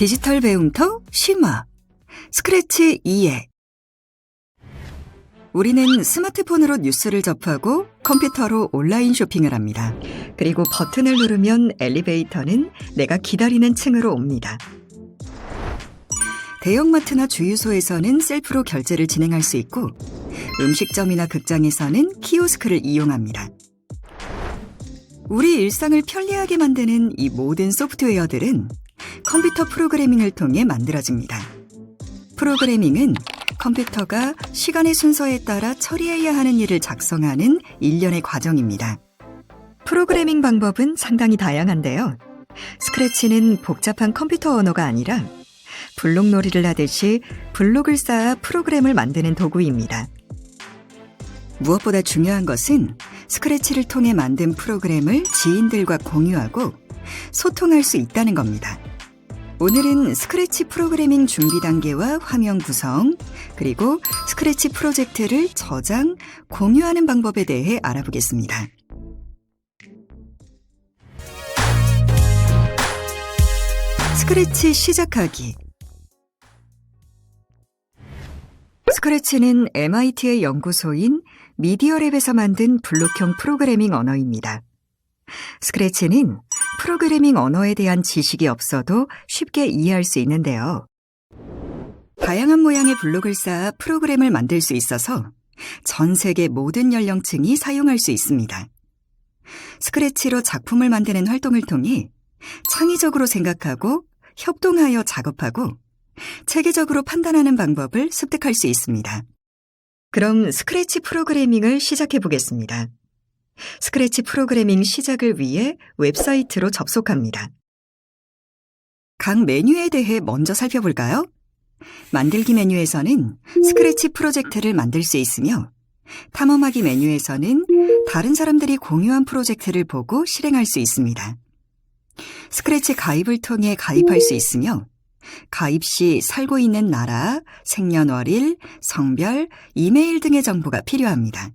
디지털 배움터 심화 스크래치 2회 우리는 스마트폰으로 뉴스를 접하고 컴퓨터로 온라인 쇼핑을 합니다. 그리고 버튼을 누르면 엘리베이터는 내가 기다리는 층으로 옵니다. 대형마트나 주유소에서는 셀프로 결제를 진행할 수 있고 음식점이나 극장에서는 키오스크를 이용합니다. 우리 일상을 편리하게 만드는 이 모든 소프트웨어들은 컴퓨터 프로그래밍을 통해 만들어집니다. 프로그래밍은 컴퓨터가 시간의 순서에 따라 처리해야 하는 일을 작성하는 일련의 과정입니다. 프로그래밍 방법은 상당히 다양한데요. 스크래치는 복잡한 컴퓨터 언어가 아니라 블록놀이를 하듯이 블록을 쌓아 프로그램을 만드는 도구입니다. 무엇보다 중요한 것은 스크래치를 통해 만든 프로그램을 지인들과 공유하고 소통할 수 있다는 겁니다. 오늘은 스크래치 프로그래밍 준비 단계와 화면 구성, 그리고 스크래치 프로젝트를 저장, 공유하는 방법에 대해 알아보겠습니다. 스크래치 시작하기 스크래치는 MIT의 연구소인 미디어랩에서 만든 블록형 프로그래밍 언어입니다. 스크래치는 프로그래밍 언어에 대한 지식이 없어도 쉽게 이해할 수 있는데요. 다양한 모양의 블록을 쌓아 프로그램을 만들 수 있어서 전 세계 모든 연령층이 사용할 수 있습니다. 스크래치로 작품을 만드는 활동을 통해 창의적으로 생각하고 협동하여 작업하고 체계적으로 판단하는 방법을 습득할 수 있습니다. 그럼 스크래치 프로그래밍을 시작해 보겠습니다. 스크래치 프로그래밍 시작을 위해 웹사이트로 접속합니다. 각 메뉴에 대해 먼저 살펴볼까요? 만들기 메뉴에서는 스크래치 프로젝트를 만들 수 있으며 탐험하기 메뉴에서는 다른 사람들이 공유한 프로젝트를 보고 실행할 수 있습니다. 스크래치 가입을 통해 가입할 수 있으며 가입 시 살고 있는 나라, 생년월일, 성별, 이메일 등의 정보가 필요합니다.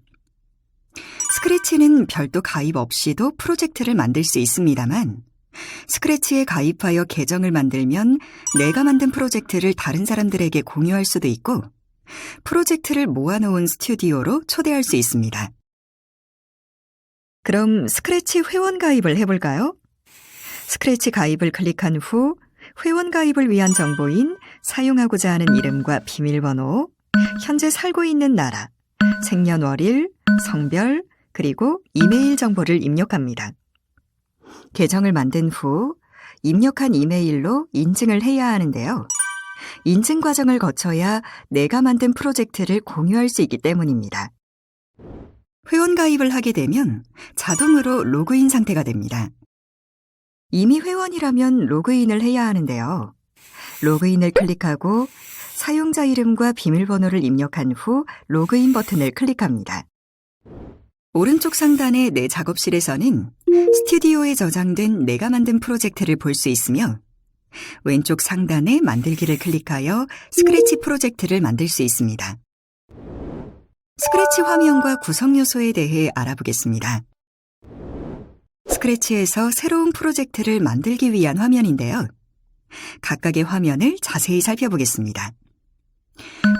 스크래치는 별도 가입 없이도 프로젝트를 만들 수 있습니다만 스크래치에 가입하여 계정을 만들면 내가 만든 프로젝트를 다른 사람들에게 공유할 수도 있고 프로젝트를 모아놓은 스튜디오로 초대할 수 있습니다. 그럼 스크래치 회원 가입을 해볼까요? 스크래치 가입을 클릭한 후 회원 가입을 위한 정보인 사용하고자 하는 이름과 비밀번호, 현재 살고 있는 나라, 생년월일, 성별, 그리고 이메일 정보를 입력합니다. 계정을 만든 후 입력한 이메일로 인증을 해야 하는데요. 인증 과정을 거쳐야 내가 만든 프로젝트를 공유할 수 있기 때문입니다. 회원 가입을 하게 되면 자동으로 로그인 상태가 됩니다. 이미 회원이라면 로그인을 해야 하는데요. 로그인을 클릭하고 사용자 이름과 비밀번호를 입력한 후 로그인 버튼을 클릭합니다. 오른쪽 상단의 내 작업실에서는 스튜디오에 저장된 내가 만든 프로젝트를 볼 수 있으며 왼쪽 상단의 만들기를 클릭하여 스크래치 프로젝트를 만들 수 있습니다. 스크래치 화면과 구성 요소에 대해 알아보겠습니다. 스크래치에서 새로운 프로젝트를 만들기 위한 화면인데요. 각각의 화면을 자세히 살펴보겠습니다.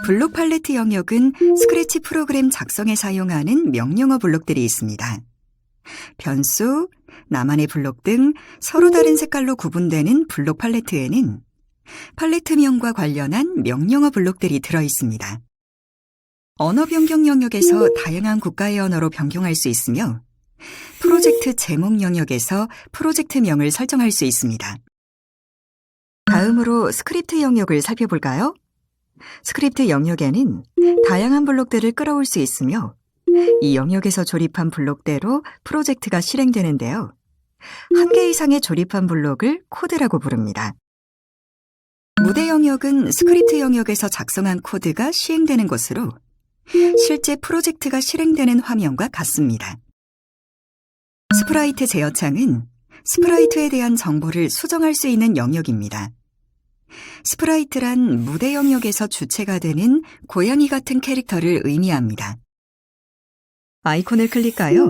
블록 팔레트 영역은 스크래치 프로그램 작성에 사용하는 명령어 블록들이 있습니다. 변수, 나만의 블록 등 서로 다른 색깔로 구분되는 블록 팔레트에는 팔레트명과 관련한 명령어 블록들이 들어 있습니다. 언어 변경 영역에서 다양한 국가의 언어로 변경할 수 있으며 프로젝트 제목 영역에서 프로젝트명을 설정할 수 있습니다. 다음으로 스크립트 영역을 살펴볼까요? 스크립트 영역에는 다양한 블록들을 끌어올 수 있으며 이 영역에서 조립한 블록대로 프로젝트가 실행되는데요. 한 개 이상의 조립한 블록을 코드라고 부릅니다. 무대 영역은 스크립트 영역에서 작성한 코드가 시행되는 곳으로 실제 프로젝트가 실행되는 화면과 같습니다. 스프라이트 제어창은 스프라이트에 대한 정보를 수정할 수 있는 영역입니다. 스프라이트란 무대 영역에서 주체가 되는 고양이 같은 캐릭터를 의미합니다. 아이콘을 클릭하여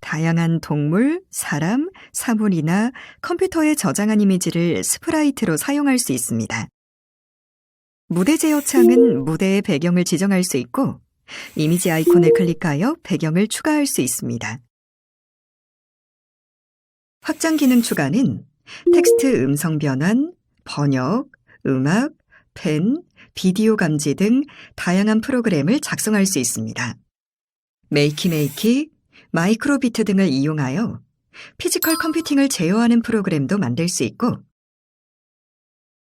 다양한 동물, 사람, 사물이나 컴퓨터에 저장한 이미지를 스프라이트로 사용할 수 있습니다. 무대 제어 창은 무대의 배경을 지정할 수 있고 이미지 아이콘을 클릭하여 배경을 추가할 수 있습니다. 확장 기능 추가는 텍스트 음성 변환, 번역, 음악, 펜, 비디오 감지 등 다양한 프로그램을 작성할 수 있습니다. 메이키메이키, 마이크로비트 등을 이용하여 피지컬 컴퓨팅을 제어하는 프로그램도 만들 수 있고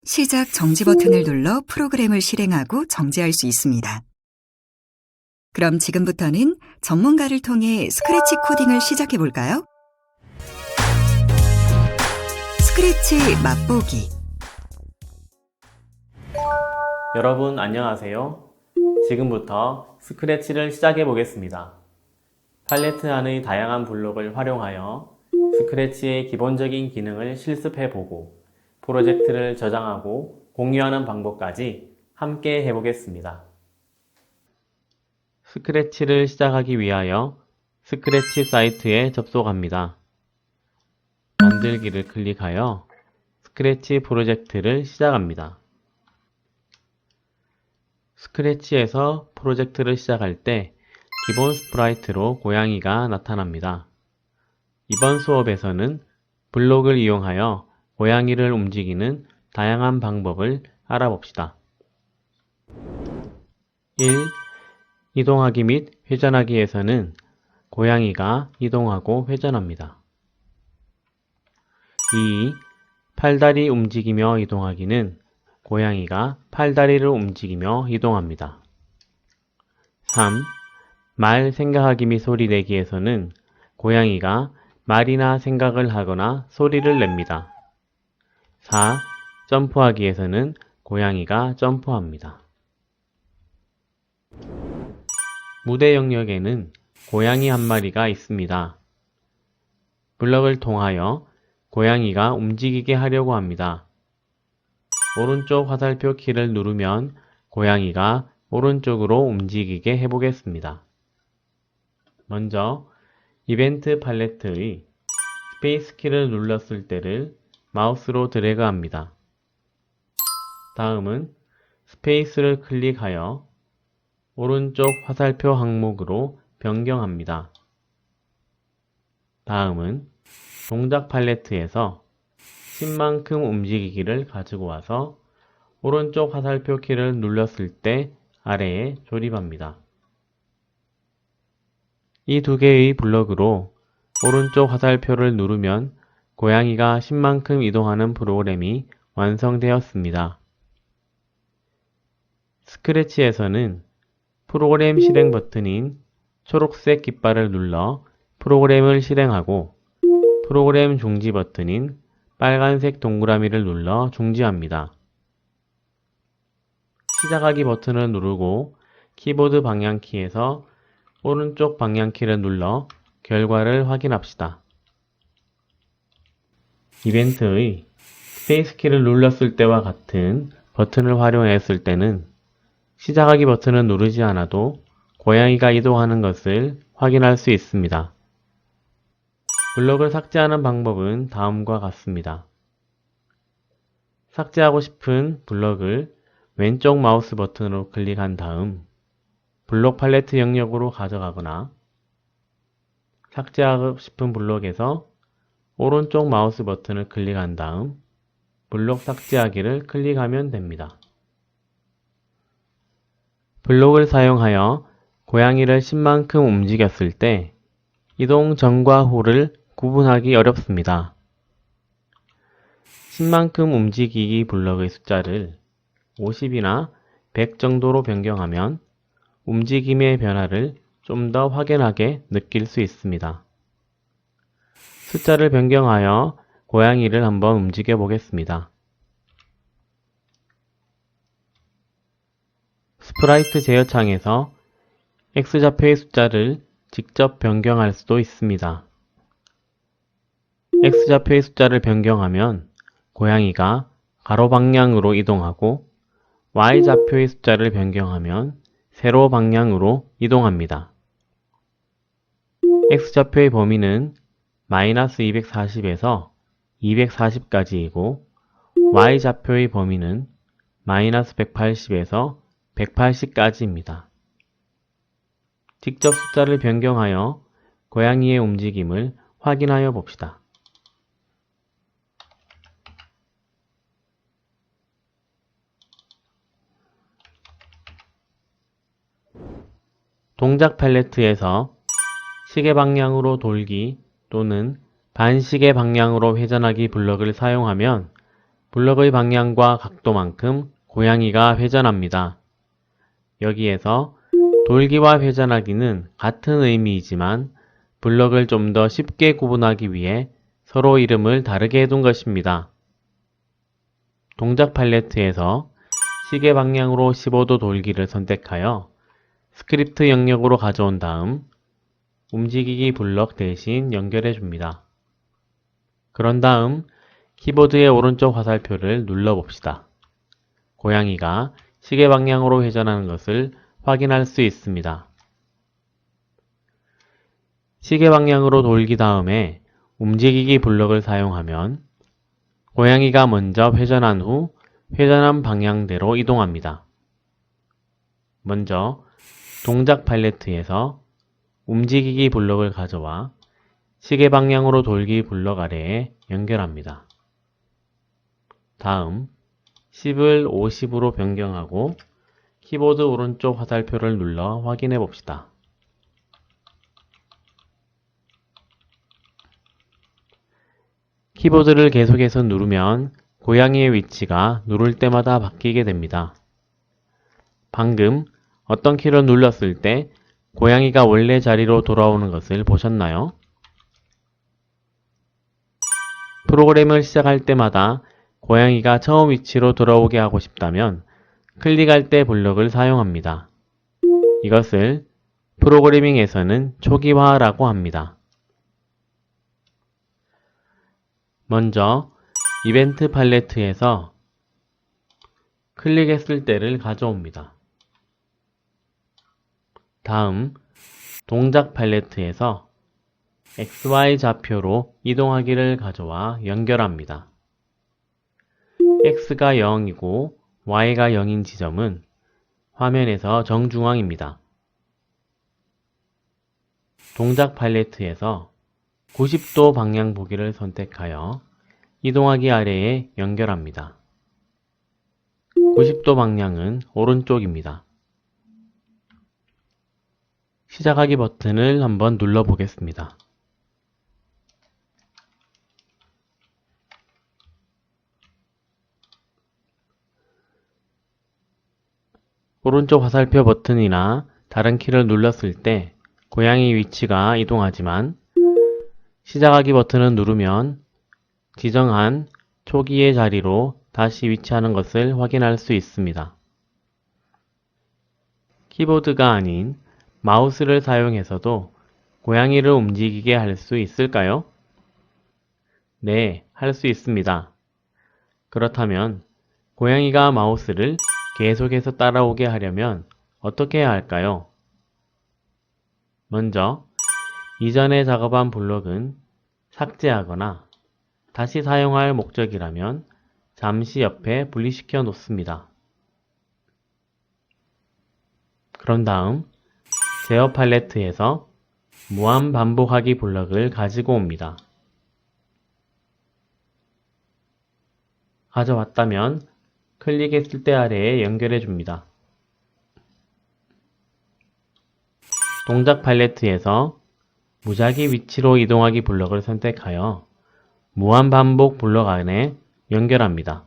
시작 정지 버튼을 눌러 프로그램을 실행하고 정지할 수 있습니다. 그럼 지금부터는 전문가를 통해 스크래치 코딩을 시작해 볼까요? 스크래치 맛보기 여러분 안녕하세요. 지금부터 스크래치를 시작해 보겠습니다. 팔레트 안의 다양한 블록을 활용하여 스크래치의 기본적인 기능을 실습해 보고 프로젝트를 저장하고 공유하는 방법까지 함께 해보겠습니다. 스크래치를 시작하기 위하여 스크래치 사이트에 접속합니다. 만들기를 클릭하여 스크래치 프로젝트를 시작합니다. 스크래치에서 프로젝트를 시작할 때 기본 스프라이트로 고양이가 나타납니다. 이번 수업에서는 블록을 이용하여 고양이를 움직이는 다양한 방법을 알아봅시다. 1. 이동하기 및 회전하기에서는 고양이가 이동하고 회전합니다. 2. 팔다리 움직이며 이동하기는 고양이가 팔다리를 움직이며 이동합니다. 3. 말 생각하기 및 소리 내기에서는 고양이가 말이나 생각을 하거나 소리를 냅니다. 4. 점프하기에서는 고양이가 점프합니다. 무대 영역에는 고양이 한 마리가 있습니다. 블럭을 통하여 고양이가 움직이게 하려고 합니다. 오른쪽 화살표 키를 누르면 고양이가 오른쪽으로 움직이게 해보겠습니다. 먼저 이벤트 팔레트의 스페이스 키를 눌렀을 때를 마우스로 드래그합니다. 다음은 스페이스를 클릭하여 오른쪽 화살표 항목으로 변경합니다. 다음은 동작 팔레트에서 10만큼 움직이기를 가지고 와서 오른쪽 화살표 키를 눌렀을 때 아래에 조립합니다. 이 두 개의 블럭으로 오른쪽 화살표를 누르면 고양이가 10만큼 이동하는 프로그램이 완성되었습니다. 스크래치에서는 프로그램 실행 버튼인 초록색 깃발을 눌러 프로그램을 실행하고 프로그램 중지 버튼인 빨간색 동그라미를 눌러 중지합니다. 시작하기 버튼을 누르고 키보드 방향키에서 오른쪽 방향키를 눌러 결과를 확인합시다. 이벤트의 스페이스 키를 눌렀을 때와 같은 버튼을 활용했을 때는 시작하기 버튼을 누르지 않아도 고양이가 이동하는 것을 확인할 수 있습니다. 블록을 삭제하는 방법은 다음과 같습니다. 삭제하고 싶은 블록을 왼쪽 마우스 버튼으로 클릭한 다음 블록 팔레트 영역으로 가져가거나 삭제하고 싶은 블록에서 오른쪽 마우스 버튼을 클릭한 다음 블록 삭제하기를 클릭하면 됩니다. 블록을 사용하여 고양이를 10만큼 움직였을 때 이동 전과 후를 구분하기 어렵습니다. 10만큼 움직이기 블럭의 숫자를 50이나 100 정도로 변경하면 움직임의 변화를 좀 더 확연하게 느낄 수 있습니다. 숫자를 변경하여 고양이를 한번 움직여 보겠습니다. 스프라이트 제어창에서 X좌표의 숫자를 직접 변경할 수도 있습니다. X좌표의 숫자를 변경하면 고양이가 가로 방향으로 이동하고 y좌표의 숫자를 변경하면 세로 방향으로 이동합니다. x좌표의 범위는 마이너스 240에서 240까지이고 y좌표의 범위는 마이너스 180에서 180까지입니다. 직접 숫자를 변경하여 고양이의 움직임을 확인하여 봅시다. 동작 팔레트에서 시계 방향으로 돌기 또는 반시계 방향으로 회전하기 블럭을 사용하면 블럭의 방향과 각도만큼 고양이가 회전합니다. 여기에서 돌기와 회전하기는 같은 의미이지만 블럭을 좀 더 쉽게 구분하기 위해 서로 이름을 다르게 해둔 것입니다. 동작 팔레트에서 시계 방향으로 15도 돌기를 선택하여 스크립트 영역으로 가져온 다음 움직이기 블럭 대신 연결해 줍니다. 그런 다음 키보드의 오른쪽 화살표를 눌러 봅시다. 고양이가 시계 방향으로 회전하는 것을 확인할 수 있습니다. 시계 방향으로 돌기 다음에 움직이기 블럭을 사용하면 고양이가 먼저 회전한 후 회전한 방향대로 이동합니다. 먼저 동작 팔레트에서 움직이기 블럭을 가져와 시계 방향으로 돌기 블럭 아래에 연결합니다. 다음 10을 50으로 변경하고 키보드 오른쪽 화살표를 눌러 확인해 봅시다. 키보드를 계속해서 누르면 고양이의 위치가 누를 때마다 바뀌게 됩니다. 방금 어떤 키를 눌렀을 때 고양이가 원래 자리로 돌아오는 것을 보셨나요? 프로그램을 시작할 때마다 고양이가 처음 위치로 돌아오게 하고 싶다면 클릭할 때 블럭을 사용합니다. 이것을 프로그래밍에서는 초기화라고 합니다. 먼저 이벤트 팔레트에서 클릭했을 때를 가져옵니다. 다음 동작 팔레트에서 XY 좌표로 이동하기를 가져와 연결합니다. X가 0이고 Y가 0인 지점은 화면에서 정중앙입니다. 동작 팔레트에서 90도 방향 보기를 선택하여 이동하기 아래에 연결합니다. 90도 방향은 오른쪽입니다. 시작하기 버튼을 한번 눌러 보겠습니다. 오른쪽 화살표 버튼이나 다른 키를 눌렀을 때 고양이 위치가 이동하지만 시작하기 버튼을 누르면 지정한 초기의 자리로 다시 위치하는 것을 확인할 수 있습니다. 키보드가 아닌 마우스를 사용해서도 고양이를 움직이게 할 수 있을까요? 네, 할 수 있습니다. 그렇다면 고양이가 마우스를 계속해서 따라오게 하려면 어떻게 해야 할까요? 먼저 이전에 작업한 블록은 삭제하거나 다시 사용할 목적이라면 잠시 옆에 분리시켜 놓습니다. 그런 다음 제어 팔레트에서 무한 반복하기 블럭을 가지고 옵니다. 가져왔다면 클릭했을 때 아래에 연결해 줍니다. 동작 팔레트에서 무작위 위치로 이동하기 블럭을 선택하여 무한 반복 블럭 안에 연결합니다.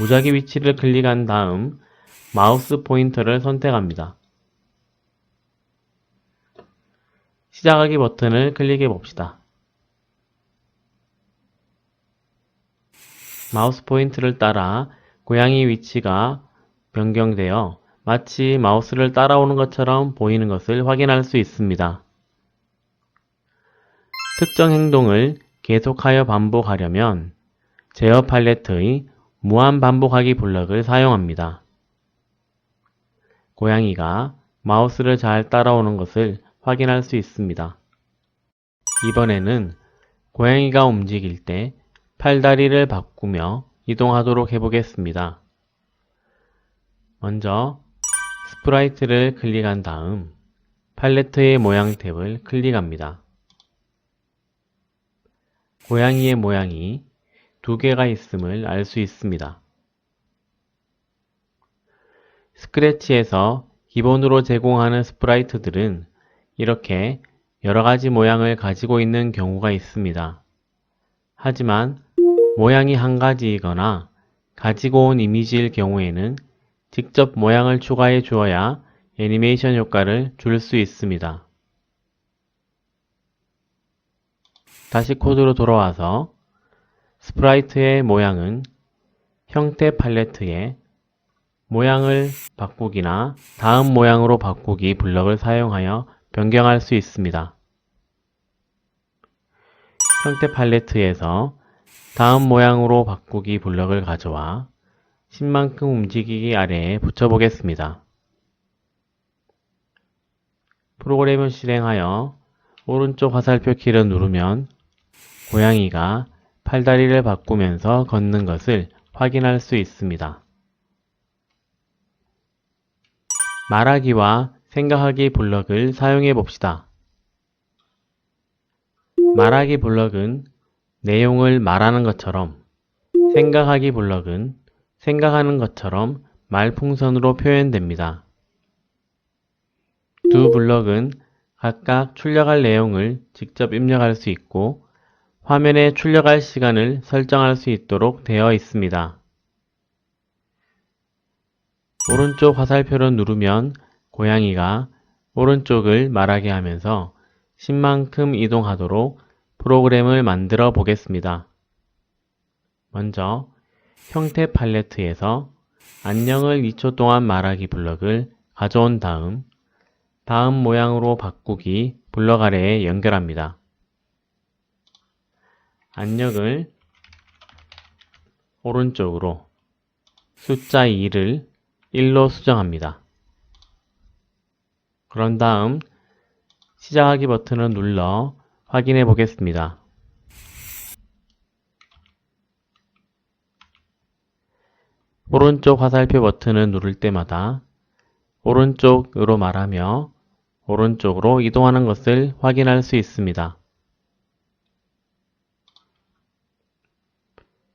무작위 위치를 클릭한 다음 마우스 포인터를 선택합니다. 시작하기 버튼을 클릭해 봅시다. 마우스 포인트를 따라 고양이 위치가 변경되어 마치 마우스를 따라오는 것처럼 보이는 것을 확인할 수 있습니다. 특정 행동을 계속하여 반복하려면 제어 팔레트의 무한 반복하기 블럭을 사용합니다. 고양이가 마우스를 잘 따라오는 것을 확인할 수 있습니다. 이번에는 고양이가 움직일 때 팔다리를 바꾸며 이동하도록 해보겠습니다. 먼저 스프라이트를 클릭한 다음 팔레트의 모양 탭을 클릭합니다. 고양이의 모양이 두 개가 있음을 알 수 있습니다. 스크래치에서 기본으로 제공하는 스프라이트들은 이렇게 여러 가지 모양을 가지고 있는 경우가 있습니다. 하지만 모양이 한 가지이거나 가지고 온 이미지일 경우에는 직접 모양을 추가해 주어야 애니메이션 효과를 줄 수 있습니다. 다시 코드로 돌아와서 스프라이트의 모양은 형태 팔레트에 모양을 바꾸기나 다음 모양으로 바꾸기 블럭을 사용하여 변경할 수 있습니다. 형태 팔레트에서 다음 모양으로 바꾸기 블럭을 가져와 10만큼 움직이기 아래에 붙여보겠습니다. 프로그램을 실행하여 오른쪽 화살표 키를 누르면 고양이가 팔다리를 바꾸면서 걷는 것을 확인할 수 있습니다. 말하기와 생각하기 블럭을 사용해 봅시다. 말하기 블럭은 내용을 말하는 것처럼, 생각하기 블럭은 생각하는 것처럼 말풍선으로 표현됩니다. 두 블럭은 각각 출력할 내용을 직접 입력할 수 있고 화면에 출력할 시간을 설정할 수 있도록 되어 있습니다. 오른쪽 화살표를 누르면 고양이가 오른쪽을 말하게 하면서 10만큼 이동하도록 프로그램을 만들어 보겠습니다. 먼저 형태 팔레트에서 안녕을 2초 동안 말하기 블럭을 가져온 다음 다음 모양으로 바꾸기 블럭 아래에 연결합니다. 안녕을 오른쪽으로 숫자 2를 1로 수정합니다. 그런 다음 시작하기 버튼을 눌러 확인해 보겠습니다. 오른쪽 화살표 버튼을 누를 때마다 오른쪽으로 말하며 오른쪽으로 이동하는 것을 확인할 수 있습니다.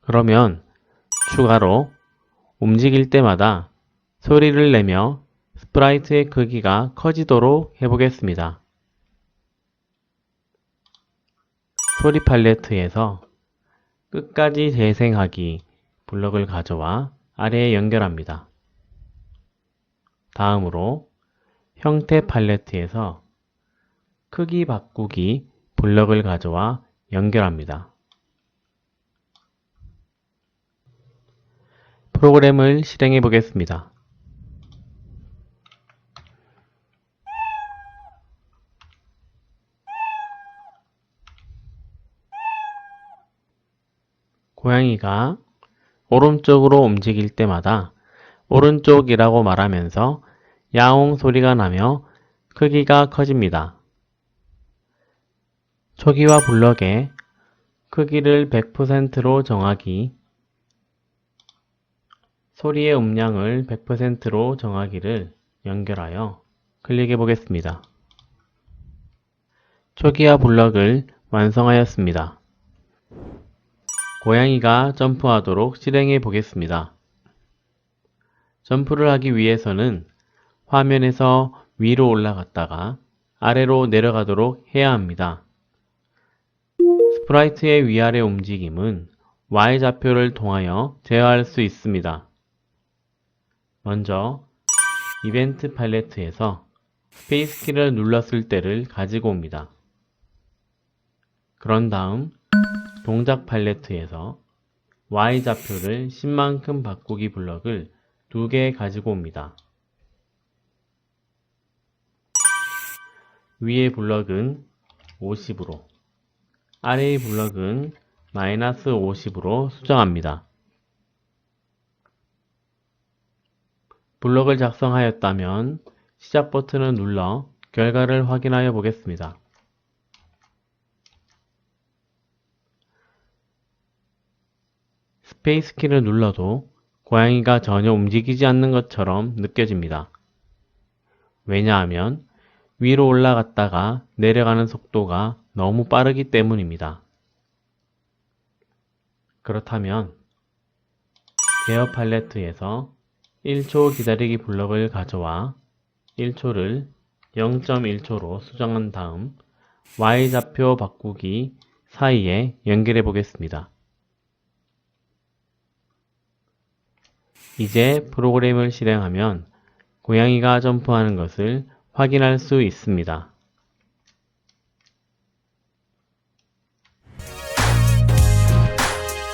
그러면 추가로 움직일 때마다 소리를 내며 스프라이트의 크기가 커지도록 해보겠습니다. 소리 팔레트에서 끝까지 재생하기 블럭을 가져와 아래에 연결합니다. 다음으로 형태 팔레트에서 크기 바꾸기 블럭을 가져와 연결합니다. 프로그램을 실행해 보겠습니다. 고양이가 오른쪽으로 움직일 때마다 오른쪽이라고 말하면서 야옹 소리가 나며 크기가 커집니다. 초기화 블럭에 크기를 100%로 정하기 소리의 음량을 100%로 정하기를 연결하여 클릭해 보겠습니다. 초기화 블럭을 완성하였습니다. 고양이가 점프하도록 실행해 보겠습니다. 점프를 하기 위해서는 화면에서 위로 올라갔다가 아래로 내려가도록 해야 합니다. 스프라이트의 위아래 움직임은 Y좌표를 통하여 제어할 수 있습니다. 먼저 이벤트 팔레트에서 스페이스 키를 눌렀을 때를 가지고 옵니다. 그런 다음 동작 팔레트에서 Y좌표를 10만큼 바꾸기 블럭을 두 개 가지고 옵니다. 위의 블럭은 50으로, 아래의 블럭은 마이너스 50으로 수정합니다. 블록을 작성하였다면 시작 버튼을 눌러 결과를 확인하여 보겠습니다. 스페이스 키를 눌러도 고양이가 전혀 움직이지 않는 것처럼 느껴집니다. 왜냐하면 위로 올라갔다가 내려가는 속도가 너무 빠르기 때문입니다. 그렇다면 제어 팔레트에서 1초 기다리기 블럭을 가져와 1초를 0.1초로 수정한 다음 Y좌표 바꾸기 사이에 연결해 보겠습니다. 이제 프로그램을 실행하면 고양이가 점프하는 것을 확인할 수 있습니다.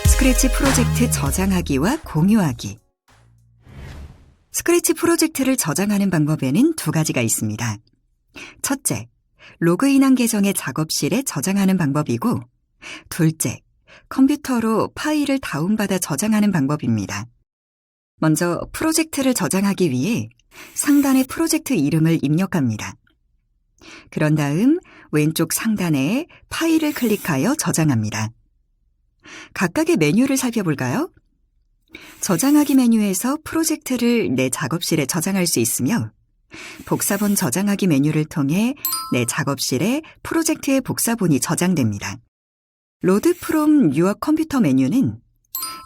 스크래치 프로젝트 저장하기와 공유하기. 스크래치 프로젝트를 저장하는 방법에는 두 가지가 있습니다. 첫째, 로그인한 계정의 작업실에 저장하는 방법이고, 둘째, 컴퓨터로 파일을 다운받아 저장하는 방법입니다. 먼저 프로젝트를 저장하기 위해 상단에 프로젝트 이름을 입력합니다. 그런 다음 왼쪽 상단에 파일을 클릭하여 저장합니다. 각각의 메뉴를 살펴볼까요? 저장하기 메뉴에서 프로젝트를 내 작업실에 저장할 수 있으며 복사본 저장하기 메뉴를 통해 내 작업실에 프로젝트의 복사본이 저장됩니다. 로드 프롬 유어 컴퓨터 메뉴는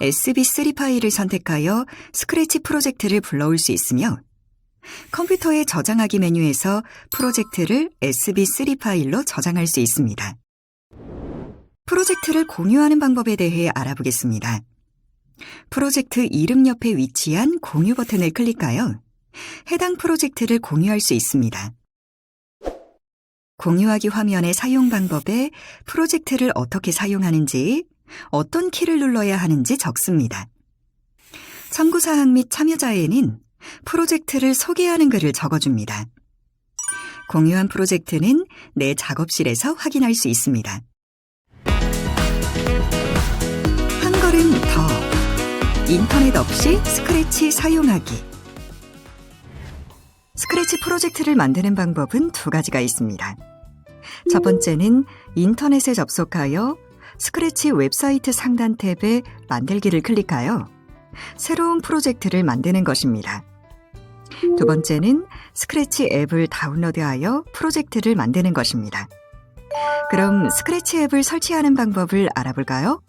SB3 파일을 선택하여 스크래치 프로젝트를 불러올 수 있으며 컴퓨터의 저장하기 메뉴에서 프로젝트를 SB3 파일로 저장할 수 있습니다. 프로젝트를 공유하는 방법에 대해 알아보겠습니다. 프로젝트 이름 옆에 위치한 공유 버튼을 클릭하여 해당 프로젝트를 공유할 수 있습니다. 공유하기 화면의 사용 방법에 프로젝트를 어떻게 사용하는지, 어떤 키를 눌러야 하는지 적습니다. 참고사항 및 참여자에는 프로젝트를 소개하는 글을 적어줍니다. 공유한 프로젝트는 내 작업실에서 확인할 수 있습니다. 한 걸음 더. 인터넷 없이 스크래치 사용하기. 스크래치 프로젝트를 만드는 방법은 두 가지가 있습니다. 첫 번째는 인터넷에 접속하여 스크래치 웹사이트 상단 탭에 만들기를 클릭하여 새로운 프로젝트를 만드는 것입니다. 두 번째는 스크래치 앱을 다운로드하여 프로젝트를 만드는 것입니다. 그럼 스크래치 앱을 설치하는 방법을 알아볼까요?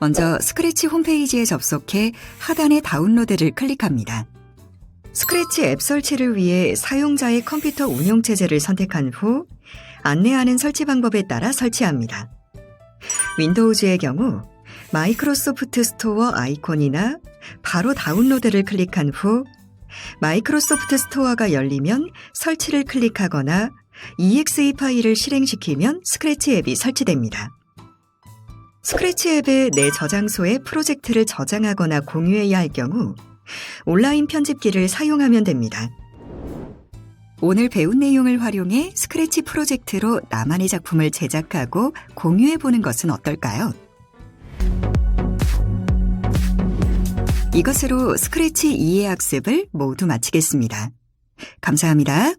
먼저 스크래치 홈페이지에 접속해 하단의 다운로드를 클릭합니다. 스크래치 앱 설치를 위해 사용자의 컴퓨터 운영체제를 선택한 후 안내하는 설치 방법에 따라 설치합니다. 윈도우즈의 경우 마이크로소프트 스토어 아이콘이나 바로 다운로드를 클릭한 후 마이크로소프트 스토어가 열리면 설치를 클릭하거나 exe 파일을 실행시키면 스크래치 앱이 설치됩니다. 스크래치 앱의 내 저장소에 프로젝트를 저장하거나 공유해야 할 경우 온라인 편집기를 사용하면 됩니다. 오늘 배운 내용을 활용해 스크래치 프로젝트로 나만의 작품을 제작하고 공유해 보는 것은 어떨까요? 이것으로 스크래치 이해 학습을 모두 마치겠습니다. 감사합니다.